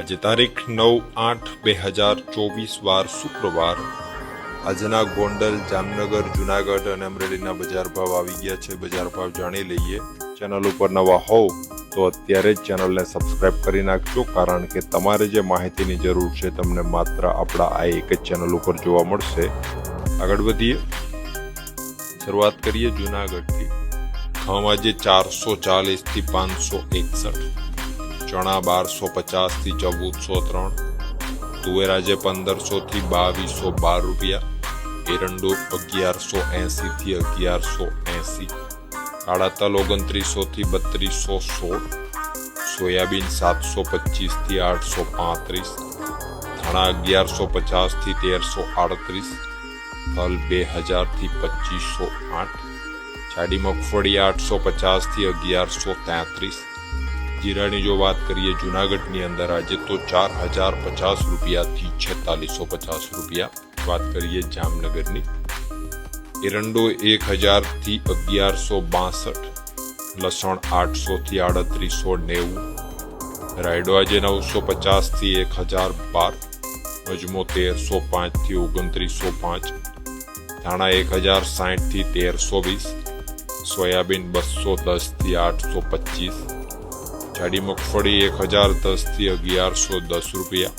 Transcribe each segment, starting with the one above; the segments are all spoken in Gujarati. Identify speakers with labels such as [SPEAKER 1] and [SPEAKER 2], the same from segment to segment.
[SPEAKER 1] આજે તારીખ નવ આઠ બે હજાર ચોવીસ વાર શુક્રવાર. આજના ગોંડલ, જામનગર, જુનાગઢ અને અમરેલીના બજાર ભાવ આવી ગયા છે. બજાર ભાવ જાણી લઈએ. ચેનલ ઉપર નવા હોવ તો અત્યારે જ ચેનલને સબસ્ક્રાઇબ કરી નાખજો, કારણ કે તમારે જે માહિતીની જરૂર છે તમને માત્ર આપણા આ એક જ ચેનલ ઉપર જોવા મળશે. આગળ વધીએ. શરૂઆત કરીએ જુનાગઢથી. ઘઉં આજે ચારસો ચાલીસથી પાંચસો એકસઠ. ચણા બારસો પચાસથી ચૌદસો ત્રણ તુવેરાજે પંદરસોથી બાવીસો બાર રૂપિયા, એરંડો અગિયારસો એંસીથી અગિયારસો એંસી કાળા તલ ઓગણત્રીસોથી બત્રીસો સોળ, સોયાબીન સાતસો પચીસથી આઠસો પાંત્રીસ, ધાણા અગિયારસો પચાસથી તેરસો આડત્રીસ તલ બે હજારથી પચીસો આઠ, જાડી મગફળી આઠસો પચાસથી અગિયારસો તેત્રીસ જીરાની જો વાત કરીએ જુનાગઢની અંદર આજે તો ચાર હજાર પચાસ રૂપિયાથી છેતાલીસો પચાસ રૂપિયા. વાત કરીએ જામનગરની. એરંડો એક હજારથી અગિયારસો બાસઠ, લસણ આઠસોથી આડત્રીસો નેવું, રાયડો આજે નવસો પચાસથી એક હજાર બાર અજમો તેરસો પાંચથી ઓગણત્રીસો પાંચ, ધાણા એક હજાર સાઠથી તેરસો વીસ, સોયાબીન બસો દસથી આઠસો પચીસ જાડી મગફળી એક હજાર દસથી અગિયારસો દસ રૂપિયા.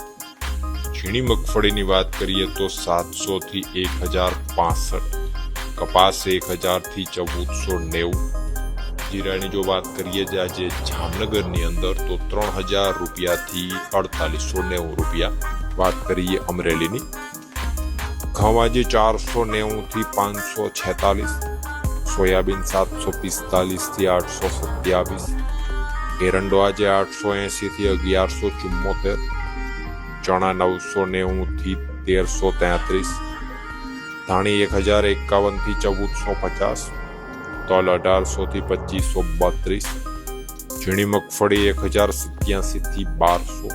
[SPEAKER 1] ઝીણી મગફળીની વાત કરીએ તો સાતસોથી એક હજાર પાસઠ. કપાસ એક હજારથી ચૌદસો નેવું. જીરાની જો વાત કરીએ જે આજે જામનગરની અંદર તો ત્રણ હજાર રૂપિયાથી અડતાલીસો નેવું રૂપિયા. વાત કરીએ અમરેલીની. ઘઉં આજે ચારસો નેવુંથી પાંચસો છેતાલીસ. સોયાબીન સાતસો પિસ્તાલીસથી આઠસો સત્યાવીસ. એરંડો આજે આઠસો એંશીથી અગિયારસો ચુમ્મોતેર ચણા નવસો નેવુંથી તેરસો તેત્રીસ, ધાણી એક હજાર એકાવનથી ચૌદસો પચાસ, તલ અઢારસોથી પચીસો બત્રીસ, ઝીણી મગફળી એક હજાર સત્યાસીથી બારસો,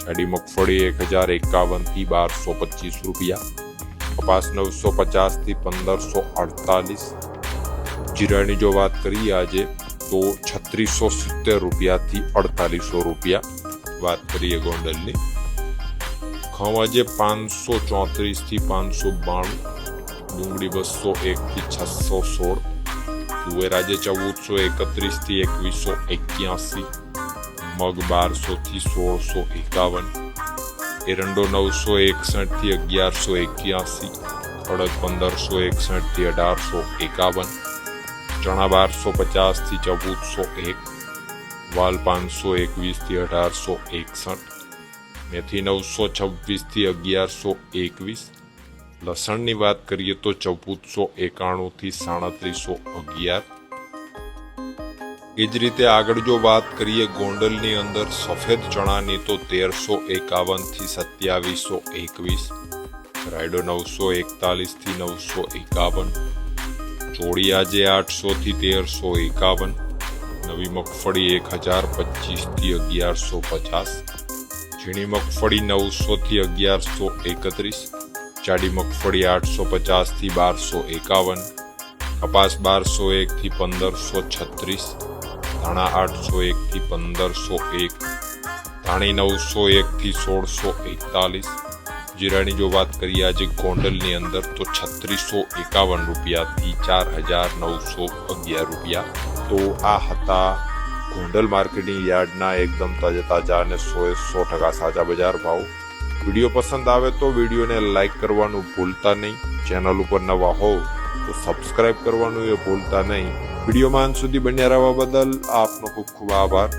[SPEAKER 1] જાડી મગફળી એક હજાર એકાવનથી બારસો પચીસ રૂપિયા, કપાસ નવસો પચાસથી પંદરસો અડતાલીસ. જીરાની જો વાત કરીએ આજે તો છત્રીસો સિત્તેર રૂપિયાથી અડતાલીસો રૂપિયા વાત કરીએ ગોંડલની. ખવાજે પાંચસો ચોત્રીસથી પાંચસો બાણું, ડુંગળી બસો એકથી છસો સોળ તુવેરાજે ચૌદસો એકત્રીસથી એકવીસો એક્યાસી, મગ બારસોથી સોળસો એકાવન, એરંડો નવસો એકસઠથી અગિયારસો એક્યાસી, અડદ પંદરસો એકસઠથી અઢારસો એકાવન ચણા બારસો પચાસથી ચૌદસો એક વાલ પાંચસો એકવીસથી અઢારસો એકસઠ મેથી નવસો છવ્વીસથી અગિયારસો એકવીસ, લસણની વાત કરીએ તો ચૌદસો એકાણુંથી સાડત્રીસો અગિયાર. એ જ રીતે આગળ જો વાત કરીએ ગોંડલની અંદર સફેદ ચણાની તો તેરસો એકાવનથી સત્યાવીસો એકવીસ, રાયડો નવસો એકતાલીસથી નવસો એકાવન ચોળી આજે આઠસોથી તેરસો એકાવન, નવી મગફળી એક હજાર પચીસથી અગિયારસો પચાસ, ઝીણી મગફળી નવસોથી અગિયારસો એકત્રીસ, જાડી મગફળી આઠસો પચાસથી બારસો એકાવન, કપાસ બારસો એકથી પંદરસો છત્રીસ, ધાણા આઠસો એકથી પંદરસો એક, ધાણી નવસો એકથી સોળસો એકતાલીસ જીરાની જો વાત કરીએ આજે ગોંડલની અંદર, તો છત્રીસો એકાવન રૂપિયાથી ચાર હજાર નવસો અગિયાર રૂપિયા. તો આ હતા ગોંડલ માર્કેટિંગ યાર્ડના એકદમ તાજા તાજા અને સો સો ટકા સાચા બજાર ભાવ. વીડિયો પસંદ આવે તો વિડીયોને લાઇક કરવાનું ભૂલતા નહીં. ચેનલ ઉપર નવા હોવ તો સબસ્ક્રાઇબ કરવાનું એ ભૂલતા નહીં. વિડીયોમાં અંત સુધી બન્યા રહેવા બદલ આપનો ખૂબ ખૂબ આભાર.